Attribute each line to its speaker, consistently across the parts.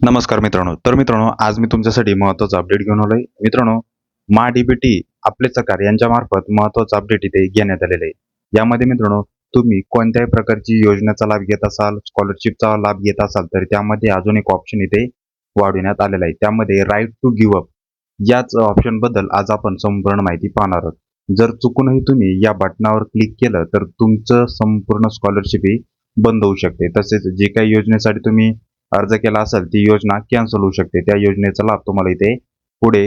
Speaker 1: नमस्कार मित्रांनो. तर मित्रांनो आज मी तुमच्यासाठी महत्त्वाचा अपडेट घेऊन आलोय. मित्रांनो मा डीबीटी आपले सरकार यांच्या मार्फत महत्त्वाचा अपडेट इथे घेण्यात आलेला आहे. यामध्ये मित्रांनो तुम्ही कोणत्याही प्रकारची योजनेचा लाभ घेत असाल स्कॉलरशिपचा लाभ घेत असाल तर त्यामध्ये अजून एक ऑप्शन इथे वाढविण्यात आलेला आहे. त्यामध्ये राईट टू गिव्ह अप याच ऑप्शनबद्दल आज आपण संपूर्ण माहिती पाहणार आहोत. जर चुकूनही तुम्ही या बटनावर क्लिक केलं तर तुमचं संपूर्ण स्कॉलरशिप ही बंद होऊ शकते. तसेच जे काही योजनेसाठी तुम्ही अर्ज केला असेल ती योजना कॅन्सल होऊ शकते. त्या योजनेचा लाभ तुम्हाला इथे पुढे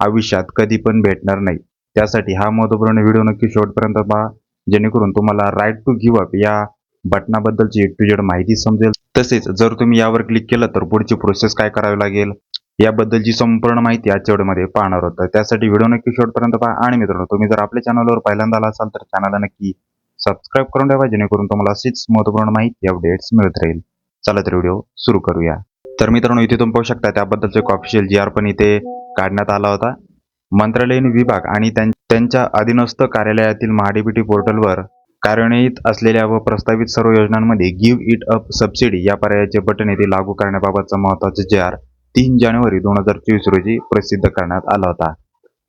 Speaker 1: आयुष्यात कधी पण भेटणार नाही. त्यासाठी हा महत्त्वपूर्ण व्हिडिओ नक्की शेवटपर्यंत पहा जेणेकरून तुम्हाला राईट टू गिव्ह अप या बटनाबद्दलची टू जेड माहिती समजेल. तसेच जर तुम्ही यावर क्लिक केलं तर पुढची प्रोसेस काय करावी लागेल? याबद्दलची संपूर्ण माहिती आजच्या व्हिडिओमध्ये पाहणार होतं त्यासाठी व्हिडिओ नक्की शेवटपर्यंत पहा. आणि मित्रांनो तुम्ही जर आपल्या चॅनलवर पहिल्यांदा आला असाल तर चॅनलला नक्की सबस्क्राईब करून ठेवा जेणेकरून तुम्हाला अशीच महत्त्वपूर्ण माहिती अपडेट्स मिळत राहील. चला तर व्हिडिओ सुरू करूया. तर मित्रांनो इथे तुम्ही पाहू शकता त्याबद्दलचं एक ऑफिशियल जी आर पण इथे काढण्यात आला होता. मंत्रालयीन विभाग आणि त्यांच्या अधीनस्थ कार्यालयातील महाडीबीटी पोर्टलवर कार्यान्वित असलेल्या व प्रस्तावित सर्व योजनांमध्ये गिव्ह इट अप सबसिडी या पर्यायाचे बटन येथे लागू करण्याबाबतचा महत्त्वाचा जे आर तीन जानेवारी दोन हजार चोवीस रोजी प्रसिद्ध करण्यात आला होता.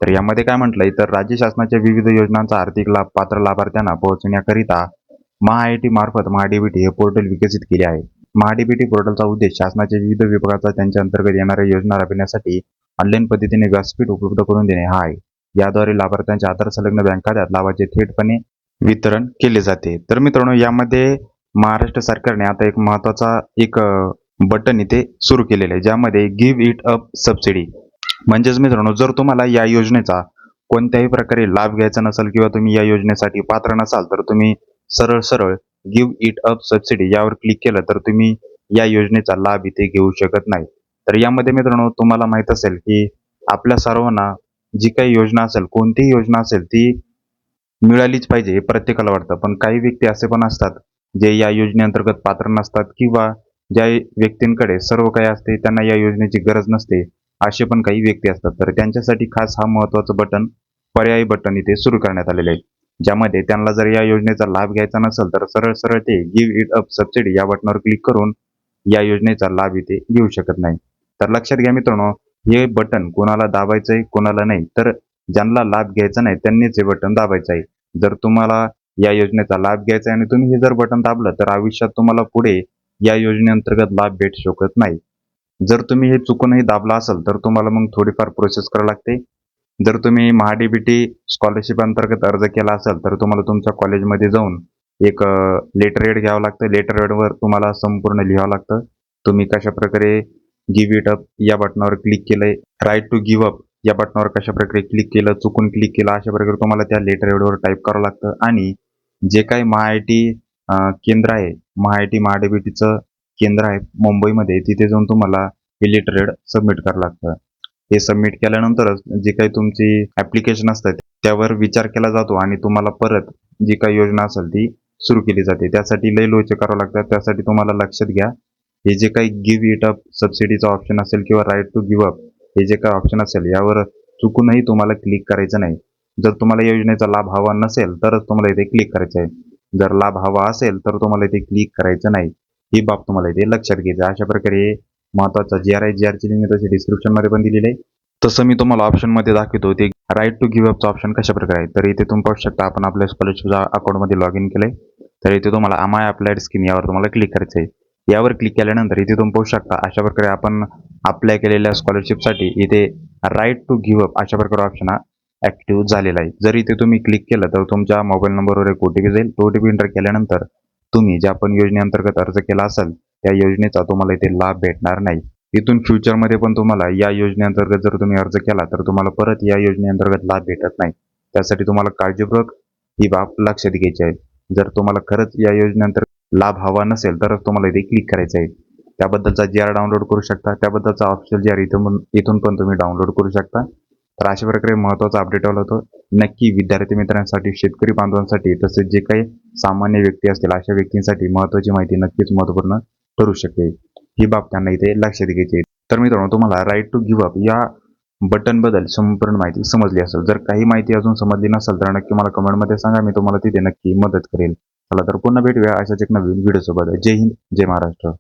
Speaker 1: तर यामध्ये काय म्हटलंय तर राज्य शासनाच्या विविध योजनांचा आर्थिक लाभ पात्र लाभार्थ्यांना पोहोचवण्याकरिता टी मार्फत महाडीबीटी हे पोर्टल विकसित केले आहे. महाडीबीटी पोर्टलचा उद्देश शासनाच्या विविध विभागाचा त्यांच्या अंतर्गत येणाऱ्या योजना राबविण्यासाठी ऑनलाईन पद्धतीने व्यासपीठ उपलब्ध करून देणे हा आहे. याद्वारे लाभार्थ्यांच्या आधार संलग्न बँक खात्यात लाभाचे थेटपणे वितरण केले जाते. तर मित्रांनो यामध्ये महाराष्ट्र सरकारने आता एक महत्त्वाचा एक बटन इथे सुरू केलेलं आहे ज्यामध्ये गिव्ह इट अप सबसिडी म्हणजेच मित्रांनो जर तुम्हाला या योजनेचा कोणत्याही प्रकारे लाभ घ्यायचा नसेल किंवा तुम्ही या योजनेसाठी पात्र नसाल तर तुम्ही सरळ सरळ गिव्ह इट अप सबसिडी यावर क्लिक केलं तर तुम्ही या योजनेचा लाभ इथे घेऊ शकत नाही. तर यामध्ये मित्रांनो तुम्हाला माहीत असेल की आपल्या सर्वांना जी काही योजना असेल कोणतीही योजना असेल ती मिळालीच पाहिजे हे प्रत्येकाला वाटतं. पण काही व्यक्ती असे पण असतात जे या योजनेअंतर्गत पात्र नसतात किंवा ज्या व्यक्तींकडे सर्व काही असते त्यांना या योजनेची गरज नसते असे पण काही व्यक्ती असतात. तर त्यांच्यासाठी खास हा महत्वाचं बटन पर्यायी बटन इथे सुरू करण्यात आलेले आहे. ज्यामध्ये त्यांना जर या योजनेचा लाभ घ्यायचा नसेल तर सरळ सरळ ते गिव्ह इट अप सबसिडी या बटनावर क्लिक करून या योजनेचा लाभ इथे घेऊ शकत नाही. तर लक्षात घ्या मित्रांनो हे बटन कोणाला दाबायचं आहे कोणाला नाही तर ज्यांना लाभ घ्यायचा नाही त्यांनीच हे बटन दाबायचं आहे जर तुम्हाला या योजनेचा लाभ घ्यायचा आहे आणि तुम्ही हे जर बटन दाबलं तर आयुष्यात तुम्हाला पुढे या योजनेअंतर्गत लाभ भेटू शकत नाही. जर तुम्ही हे चुकूनही दाबला असेल तर तुम्हाला मग थोडीफार प्रोसेस करावी लागते. जर तुम्ही महाडीबीटी स्कॉलरशिप अंतर्गत अर्ज केला असेल तर तुम्हाला तुमच्या कॉलेजमध्ये जाऊन एक लेटर एड घ्यावं लागतं. लेटर एडवर तुम्हाला संपूर्ण लिहावं लागतं. तुम्ही कशा प्रकारे गिव्ह इट अप या बटनावर क्लिक केलंय राईट टू गिव्ह अप या बटनावर कशा प्रकारे क्लिक केलं चुकून क्लिक केलं अशा प्रकारे तुम्हाला त्या लेटर एडवर टाईप करावं लागतं. आणि जे काही महाआयटी केंद्र आहे महाआयटी महाडीबीटीचं केंद्र आहे मुंबईमध्ये तिथे जाऊन तुम्हाला हे लेटर एड सबमिट करावं लागतं. हे सबमिट केल्यानंतरच जे काही तुमची ऍप्लिकेशन असतात त्यावर विचार केला जातो आणि तुम्हाला परत जी काही योजना असेल ती सुरू केली जाते. त्यासाठी लय लोचे करावं लागतात. त्यासाठी तुम्हाला लक्षात घ्या हे जे काही गिव्ह इट अप सबसिडीचा ऑप्शन असेल किंवा राईट टू गिव्ह अप हे जे काही ऑप्शन असेल यावर चुकूनही तुम्हाला क्लिक करायचं नाही. जर तुम्हाला योजनेचा लाभ हवा नसेल तरच तुम्हाला इथे क्लिक करायचं आहे. जर लाभ हवा असेल तर तुम्हाला इथे क्लिक करायचं नाही. ही बाब तुम्हाला इथे लक्षात घ्यायचं आहे. अशा प्रकारे महत्त्वाचा जी आर आहे जी आरची लिंक तशी डिस्क्रिप्शनमध्ये पण दिलेली आहे. तसं मी तुम्हाला ऑप्शनमध्ये दाखवतो ते राईट टू गिव्ह अपचा ऑप्शन कशा प्रकारे आहे. तर इथे तुम्ही पाहू शकता आपण आपल्या स्कॉलरशिपच्या अकाउंटमध्ये लॉग इन केलंय. तर इथे तुम्हाला अमाय अप्लाइड स्कीम यावर तुम्हाला क्लिक करायचं आहे. यावर क्लिक केल्यानंतर इथे तुम्ही पाहू शकता अशा प्रकारे आपण अप्लाय केलेल्या स्कॉलरशिपसाठी इथे राईट टू गिव्ह अप अशा प्रकारे ऑप्शन हा ऍक्टिव्ह झालेला आहे. जर इथे तुम्ही क्लिक केलं तर तुमच्या मोबाईल नंबरवर एक पी जाईल. तो पी एंटर केल्यानंतर तुम्ही ज्या पण योजनेअंतर्गत अर्ज केला असेल या योजनेचा तुम्हाला इथे लाभ भेटणार नाही. इथून फ्युचरमध्ये पण तुम्हाला या योजनेअंतर्गत जर तुम्ही अर्ज केला तर तुम्हाला परत या योजनेअंतर्गत लाभ भेटत नाही. त्यासाठी तुम्हाला काळजीपूर्वक ही बाब लक्षात घ्यायची आहे. जर तुम्हाला खरंच या योजनेअंतर्गत लाभ हवा नसेल तरच तुम्हाला इथे क्लिक करायचं आहे. त्याबद्दलचा जी आर डाउनलोड करू शकता. त्याबद्दलचा ऑप्शन जी आर इथून इथून पण तुम्ही डाउनलोड करू शकता. तर अशा प्रकारे महत्त्वाचा अपडेट आला होतो. नक्की विद्यार्थी मित्रांसाठी शेतकरी बांधवांसाठी तसेच जे काही सामान्य व्यक्ती असतील अशा व्यक्तींसाठी महत्त्वाची माहिती नक्कीच महत्त्वपूर्ण ठरू शकते. ही बाब त्यांना इथे लक्षात घ्यायची आहे. तर मित्रांनो तुम्हाला राईट टू गिव्ह अप या बटनबद्दल संपूर्ण माहिती समजली असेल. जर काही माहिती अजून समजली नसेल तर नक्की मला कमेंटमध्ये सांगा. मी तुम्हाला तिथे नक्की मदत करेल. चला तर पुन्हा भेटूया अशाच एक नवीन व्हिडिओसोबत जय हिंद जय महाराष्ट्र.